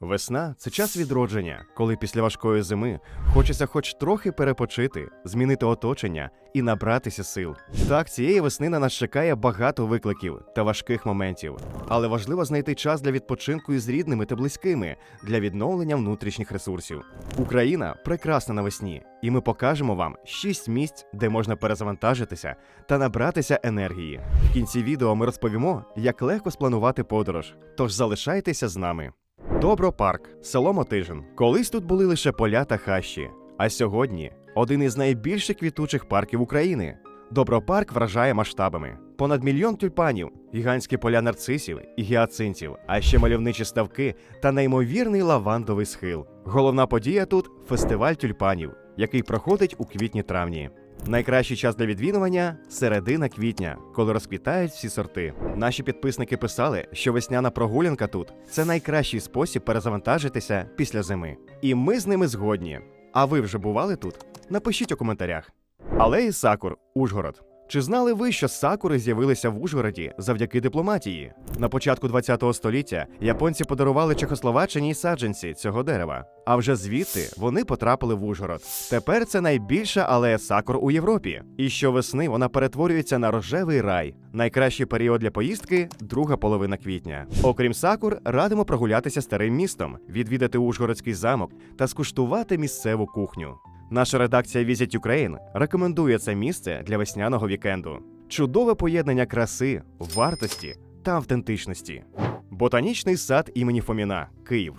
Весна це час відродження, коли після важкої зими хочеться хоч трохи перепочити, змінити оточення і набратися сил. Так, цієї весни на нас чекає багато викликів та важких моментів, але важливо знайти час для відпочинку із рідними та близькими для відновлення внутрішніх ресурсів. Україна прекрасна навесні, і ми покажемо вам 6 місць, де можна перезавантажитися та набратися енергії. В кінці відео ми розповімо, як легко спланувати подорож. Тож залишайтеся з нами. Добропарк, село Мотижин. Колись тут були лише поля та хащі, а сьогодні один із найбільших квітучих парків України. Добропарк вражає масштабами. Понад мільйон тюльпанів, гігантські поля нарцисів і гіацинтів, а ще мальовничі ставки та неймовірний лавандовий схил. Головна подія тут фестиваль тюльпанів, який проходить у квітні-травні. Найкращий час для відвідування середина квітня, коли розквітають всі сорти. Наші підписники писали, що весняна прогулянка тут це найкращий спосіб перезавантажитися після зими. І ми з ними згодні. А ви вже бували тут? Напишіть у коментарях. Алеї Сакур, Ужгород. Чи знали ви, що сакури з'явилися в Ужгороді завдяки дипломатії? На початку ХХ століття японці подарували Чехословаччині саджанці цього дерева. А вже звідти вони потрапили в Ужгород. Тепер це найбільша алея сакур у Європі. І щовесни вона перетворюється на рожевий рай. Найкращий період для поїздки друга половина квітня. Окрім сакур, радимо прогулятися старим містом, відвідати Ужгородський замок та скуштувати місцеву кухню. Наша редакція Visit Ukraine рекомендує це місце для весняного вікенду. Чудове поєднання краси, вартості та автентичності. Ботанічний сад імені Фоміна, Київ.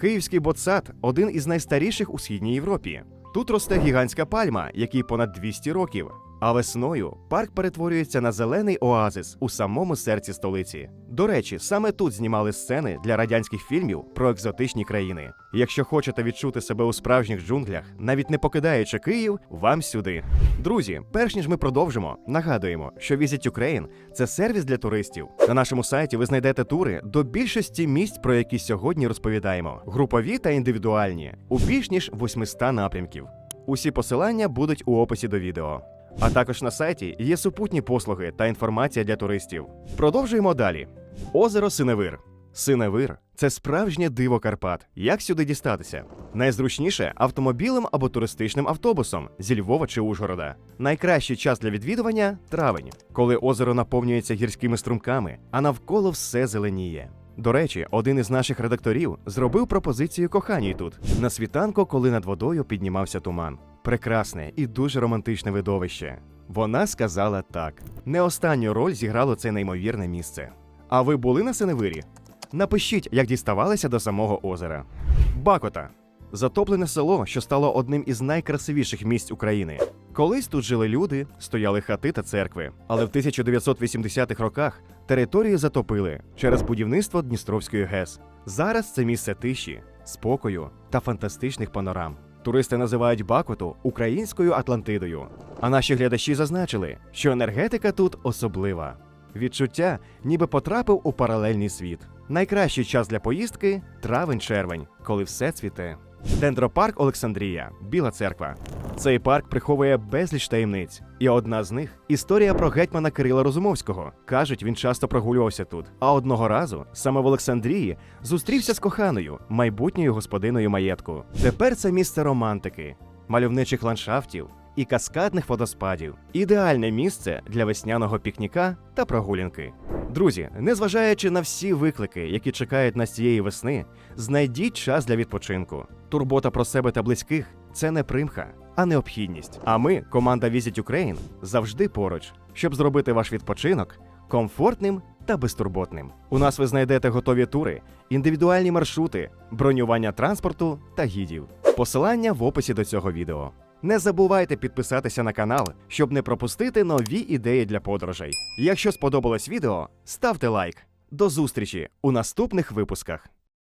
Київський ботсад один із найстаріших у східній Європі. Тут росте гігантська пальма, якій понад 200 років. А весною парк перетворюється на зелений оазис у самому серці столиці. До речі, саме тут знімали сцени для радянських фільмів про екзотичні країни. Якщо хочете відчути себе у справжніх джунглях, навіть не покидаючи Київ, вам сюди. Друзі, перш ніж ми продовжимо, нагадуємо, що Visit Ukraine – це сервіс для туристів. На нашому сайті ви знайдете тури до більшості місць, про які сьогодні розповідаємо: групові та індивідуальні, у більш ніж 800 напрямків. Усі посилання будуть у описі до відео. А також на сайті є супутні послуги та інформація для туристів. Продовжуємо далі. Озеро Синевир. Синевир це справжнє диво Карпат. Як сюди дістатися? Найзручніше автомобілем або туристичним автобусом зі Львова чи Ужгорода. Найкращий час для відвідування травень, коли озеро наповнюється гірськими струмками, а навколо все зеленіє. До речі, один із наших редакторів зробив пропозицію коханій тут на світанку, коли над водою піднімався туман. Прекрасне і дуже романтичне видовище. Вона сказала так. Не останню роль зіграло це неймовірне місце. А ви були на Синевирі? Напишіть, як діставалися до самого озера. Бакота затоплене село, що стало одним із найкрасивіших місць України. Колись тут жили люди, стояли хати та церкви, але в 1980-х роках територію затопили через будівництво Дністровської ГЕС. Зараз це місце тиші, спокою та фантастичних панорам. Туристи називають Бакоту українською Атлантидою. А наші глядачі зазначили, що енергетика тут особлива. Відчуття, ніби потрапив у паралельний світ. Найкращий час для поїздки травень-червень, коли все цвіте. Дендропарк Олександрія, Біла церква. Цей парк приховує безліч таємниць, і одна з них історія про гетьмана Кирила Розумовського. Кажуть, він часто прогулювався тут. А одного разу, саме в Олександрії, зустрівся з коханою, майбутньою господиною маєтку. Тепер це місце романтики, мальовничих ландшафтів і каскадних водоспадів. Ідеальне місце для весняного пікніка та прогулянки. Друзі, незважаючи на всі виклики, які чекають нас цієї весни, знайдіть час для відпочинку. Турбота про себе та близьких це не примха, а необхідність. А ми, команда Visit Ukraine, завжди поруч, щоб зробити ваш відпочинок комфортним та безтурботним. У нас ви знайдете готові тури, індивідуальні маршрути, бронювання транспорту та гідів. Посилання в описі до цього відео. Не забувайте підписатися на канал, щоб не пропустити нові ідеї для подорожей. Якщо сподобалось відео, ставте лайк. До зустрічі у наступних випусках.